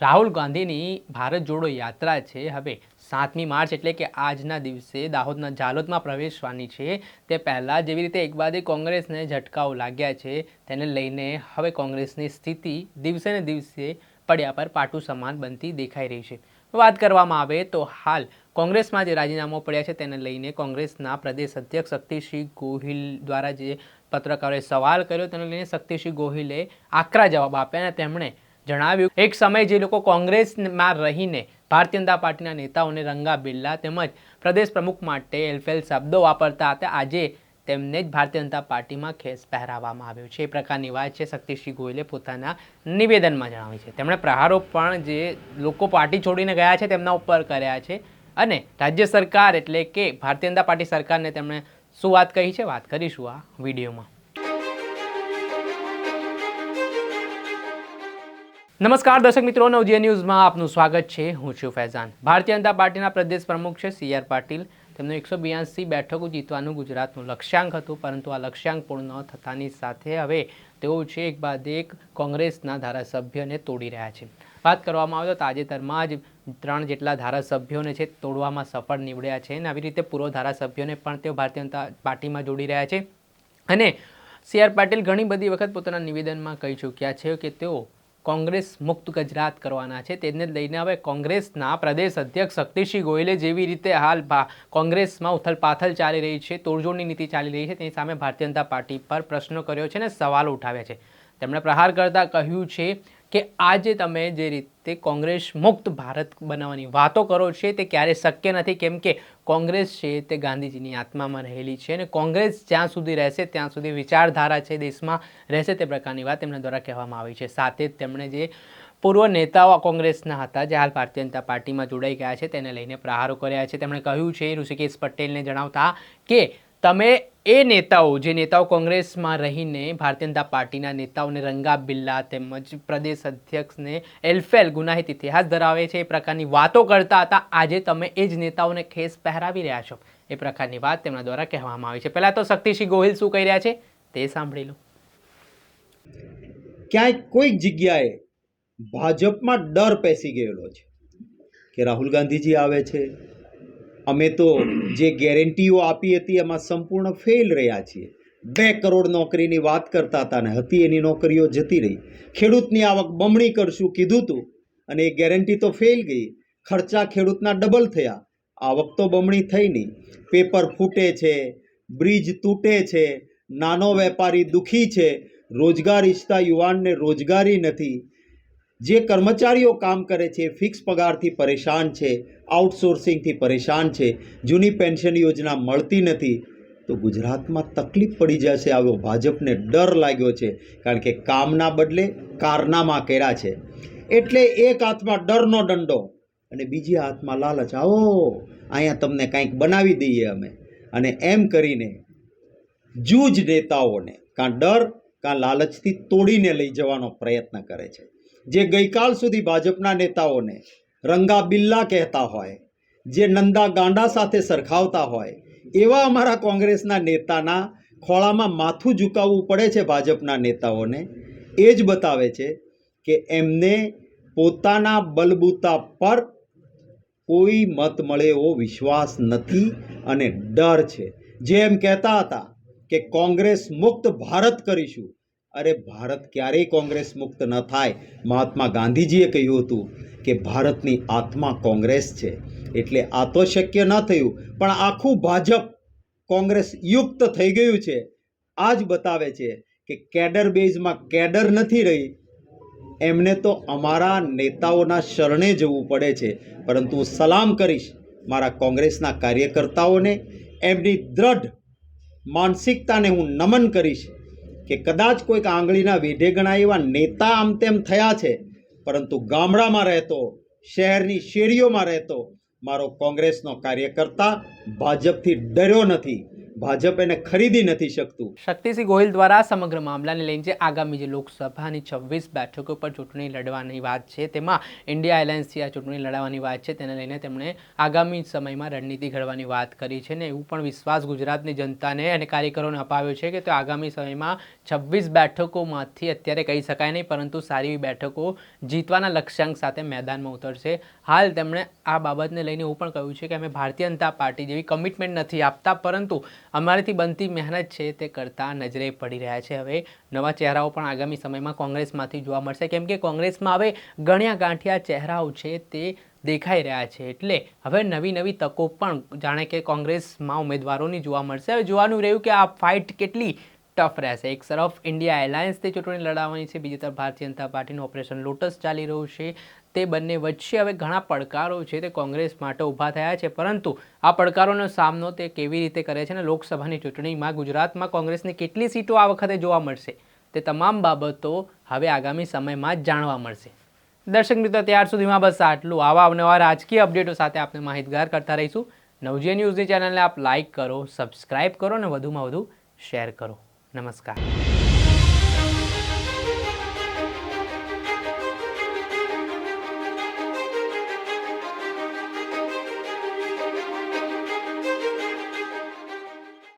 રાહુલ ગાંધીની ભારત જોડો યાત્રા છે. હવે સાતમી માર્ચ એટલે કે આજના દિવસે દાહોદના જાલોદમાં પ્રવેશવાની છે. તે પહેલાં જેવી રીતે એક બાદ કોંગ્રેસને ઝટકાઓ લાગ્યા છે, તેને લઈને હવે કોંગ્રેસની સ્થિતિ દિવસે ને દિવસે પડ્યા પર પાટું સમાન બનતી દેખાઈ રહી છે. વાત કરવામાં આવે તો હાલ કોંગ્રેસમાં જે રાજીનામું પડ્યા છે તેને લઈને કોંગ્રેસના પ્રદેશ અધ્યક્ષ શક્તિસિંહ ગોહિલ દ્વારા જે પત્રકારોએ સવાલ કર્યો, તેને લઈને શક્તિસિંહ ગોહિલે આકરા જવાબ આપ્યા અને તેમણે જણાવ્યું. એક સમય જે લોકો કોંગ્રેસમાં રહીને ભારતીય જનતા પાર્ટીના નેતાઓને રંગા બિરલા તેમજ પ્રદેશ પ્રમુખ માટે એલફેલ શબ્દો વાપરતા હતા, આજે તેમને જ ભારતીય જનતા પાર્ટીમાં ખેસ પહેરાવવામાં આવ્યો છે. એ પ્રકારની વાત છે શક્તિસિંહ ગોયલે પોતાના નિવેદનમાં જણાવી છે. તેમણે પ્રહારો પણ જે લોકો પાર્ટી છોડીને ગયા છે, તેમના ઉપર કર્યા છે અને રાજ્ય સરકાર એટલે કે ભારતીય જનતા પાર્ટી સરકારને તેમણે શું વાત કહી છે? વાત કરીશું આ વિડીયોમાં. નમસ્કાર, દર્શક મિત્રો નવજીએ ન્યૂઝમાં આપનું સ્વાગત છે. હું છું ફૈઝાન. ભારતીય જનતા પાર્ટીના પ્રદેશ પ્રમુખ છે સી આર પાટીલ. તેમનું એકસો બ્યાસી બેઠકો જીતવાનું ગુજરાતનું લક્ષ્યાંક હતું, પરંતુ આ લક્ષ્યાંક પૂર્ણ ન થતાની સાથે હવે તેઓ છે એક બાદ એક કોંગ્રેસના ધારાસભ્યને તોડી રહ્યા છે. વાત કરવામાં આવે તો તાજેતરમાં જ ત્રણ જેટલા ધારાસભ્યોને છે તોડવામાં સફળ નીવડ્યા છે અને આવી રીતે પૂર્વ ધારાસભ્યોને પણ તેઓ ભારતીય જનતા પાર્ટીમાં જોડી રહ્યા છે. અને સી આર પાટીલ ઘણી બધી વખત પોતાના નિવેદનમાં કહી ચૂક્યા છે કે તેઓ કોંગ્રેસ મુક્ત ગુજરાત કરવાના છે. તેને લઈને હવે કોંગ્રેસના પ્રદેશ અધ્યક્ષ શક્તિસિંહ ગોયલે જેવી રીતે હાલ કોંગ્રેસમાં ઉથલપાથલ ચાલી રહી છે તોડજોડની નીતિ ચાલી રહી છે, તેની સામે ભારતીય જનતા પાર્ટી પર પ્રશ્નો કર્યો છે અને સવાલો ઉઠાવ્યા છે. તેમણે પ્રહાર કરતા કહ્યું છે કે આજે તમે જે રીતે કોંગ્રેસ મુક્ત ભારત બનાવવાની વાતો કરો છો, તે ક્યારે શક્ય નથી. કેમ કે કોંગ્રેસ છે તે ગાંધીજીની આત્મામાં રહેલી છે અને કોંગ્રેસ જ્યાં સુધી રહેશે, ત્યાં સુધી વિચારધારા છે દેશમાં રહેશે તે પ્રકારની વાત તેમના દ્વારા કહેવામાં આવી છે. સાથે જ તેમણે જે પૂર્વ નેતાઓ કોંગ્રેસના હતા, જે હાલ ભારતીય જનતા પાર્ટીમાં જોડાઈ ગયા છે, તેને લઈને પ્રહારો કર્યા છે. તેમણે કહ્યું છે, ઋષિકેશ પટેલને જણાવતા કે તમે એ નેતાઓ, જે નેતાઓ કોંગ્રેસમાં રહીને ભારતીય જનતા પાર્ટીના નેતાઓને રંગા બિલ્લા તેમજ પ્રદેશ અધ્યક્ષને એલફેલ ગુનાહિત ઇતિહાસ ધરાવે છે, એ પ્રકારની વાતો કરતા હતા. આજે તમે એ જ નેતાઓને ખેસ પહેરાવી રહ્યા છો. એ પ્રકારની વાત તેમના દ્વારા કહેવામાં આવી છે. પહેલાં તો શક્તિસિંહ ગોહિલ શું કહી રહ્યા છે? તે સાંભળી લો. ક્યાંય કોઈક જગ્યાએ ભાજપમાં ડર પેસી ગયેલો છે કે રાહુલ ગાંધીજી આવે છે અમે તો જે ગેરંટીઓ આપી હતી, એમાં સંપૂર્ણ ફેલ રહ્યા છીએ. બે કરોડ નોકરીની વાત કરતા હતા ને હતી એની નોકરીઓ જતી રહી. ખેડૂતની આવક બમણી કરશું કીધું હતું અને એ ગેરંટી તો ફેલ ગઈ. ખર્ચા ખેડૂતના ડબલ થયા. આવક તો બમણી થઈ નહીં. પેપર ફૂટે છે, બ્રિજ તૂટે છે, નાનો વેપારી દુઃખી છે. રોજગાર ઈચ્છતા યુવાનને રોજગારી નથી. જે કર્મચારીઓ કામ કરે છે ફિક્સ પગારથી પરેશાન છે આઉટસોર્સિંગથી પરેશાન છે, જૂની પેન્શન યોજના મળતી નથી, તો ગુજરાતમાં તકલીફ પડી જશે આવ્યો ભાજપને ડર લાગ્યો છે, કારણ કે કામના બદલે કારનામા કર્યા છે. એટલે એક હાથમાં ડરનો દંડો અને બીજી હાથમાં લાલચ. આવો, અહીંયા તમને કંઈક બનાવી દઈએ અમે. અને એમ કરીને જૂજ નેતાઓને કાં ડર, કાં લાલચથી તોડીને લઈ જવાનો પ્રયત્ન કરે છે. જે ગઈકાલ સુધી ભાજપના નેતાઓને રંગા બિલ્લા કહેતા હોય, જે નંદા ગાંડા સાથે સરખાવતા હોય, એવા અમારા કોંગ્રેસના નેતાના ખોળામાં માથું ઝુકાવવું પડે છે ભાજપના નેતાઓને. એ જ બતાવે છે કે એમને પોતાના બલબૂતા પર કોઈ મત મળે એવો વિશ્વાસ નથી અને ડર છે. જે એમ કહેતા હતા કે કોંગ્રેસ મુક્ત ભારત કરીશું અરે ભારત ક્યારેય કોંગ્રેસ મુક્ત ન થાય. મહાત્મા ગાંધીજીએ કહ્યું હતું કે ભારતની આત્મા કોંગ્રેસ છે. એટલે આ તો શક્ય ન થયું, પણ આખું ભાજપ કોંગ્રેસ યુક્ત થઈ ગયું છે. આ જ બતાવે છે કે કેડર બેઝમાં કેડર નથી રહી. એમને તો અમારા નેતાઓના શરણે જવું પડે છે. પરંતુ હું સલામ કરીશ મારા કોંગ્રેસના કાર્યકર્તાઓને. એમની દ્રઢ માનસિકતાને હું નમન કરીશ. કે કદાચ કોઈક આંગળીના વેઢે ગણાય એવા નેતા આમ તેમ થયા છે, પરંતુ ગામડામાં રહેતો, શહેરની શેરીઓમાં રહેતો, મારો કોંગ્રેસનો કાર્યકર્તા ભાજપથી ડર્યો નથી. ભાજપ એને ખરીદી નથી શકતું. શક્તિસિંહ ગોહિલ દ્વારા સમગ્ર મામલાને લઈને જે આગામી જે લોકસભાની છવ્વીસ બેઠકો પર ચૂંટણી લડવાની વાત છે, તેમાં ઇન્ડિયા એલાયન્સથી આ ચૂંટણી લડાવવાની વાત છે, તેને લઈને તેમણે આગામી સમયમાં રણનીતિ ઘડવાની વાત કરી છે ને એવું પણ વિશ્વાસ ગુજરાતની જનતાને અને કાર્યકરોને અપાવ્યો છે કે તે આગામી સમયમાં છવ્વીસ બેઠકોમાંથી અત્યારે કહી શકાય નહીં, પરંતુ સારી એવી બેઠકો જીતવાના લક્ષ્યાંક સાથે મેદાનમાં ઉતરશે. હાલ તેમણે આ બાબતને લઈને એવું પણ કહ્યું છે કે અમે ભારતીય જનતા પાર્ટી જેવી કમિટમેન્ટ નથી આપતા, પરંતુ અમારીથી બનતી મહેનત છે તે કરતા નજરે પડી રહ્યા છે. હવે નવા ચહેરાઓ પણ આગામી સમયમાં કોંગ્રેસમાંથી જોવા મળશે. કેમ કે કોંગ્રેસમાં હવે ગણ્યા ગાંઠિયા ચહેરાઓ છે તે દેખાઈ રહ્યા છે. એટલે હવે નવી નવી તકો પણ જાણે કે કોંગ્રેસમાં ઉમેદવારોની જોવા મળશે. હવે જોવાનું રહ્યું કે આ ફાઇટ કેટલી ટફ રહેશે. એક તરફ ઇન્ડિયા એલાયન્સથી ચૂંટણી લડાવવાની છે. બીજી તરફ ભારતીય જનતા પાર્ટીનું ઓપરેશન લોટસ ચાલી રહ્યું છે. તે બંને વચ્ચે હવે ઘણા પડકારો છે તે કોંગ્રેસ માટે ઊભા થયા છે. પરંતુ આ પડકારોનો સામનો તે કેવી રીતે કરે છે અને લોકસભાની ચૂંટણીમાં ગુજરાતમાં કોંગ્રેસની કેટલી સીટો આ વખતે જોવા મળશે તે તમામ બાબતો હવે આગામી સમયમાં જ જાણવા મળશે. દર્શક મિત્રો, ત્યાર સુધીમાં બસ આટલું. આવા અવનવા રાજકીય અપડેટો સાથે આપણે માહિતગાર કરતા રહીશું. નવજીએ ન્યૂઝની ચેનલને આપ લાઇક કરો, સબસ્ક્રાઇબ કરો અને વધુમાં વધુ શેર કરો. નમસ્કાર.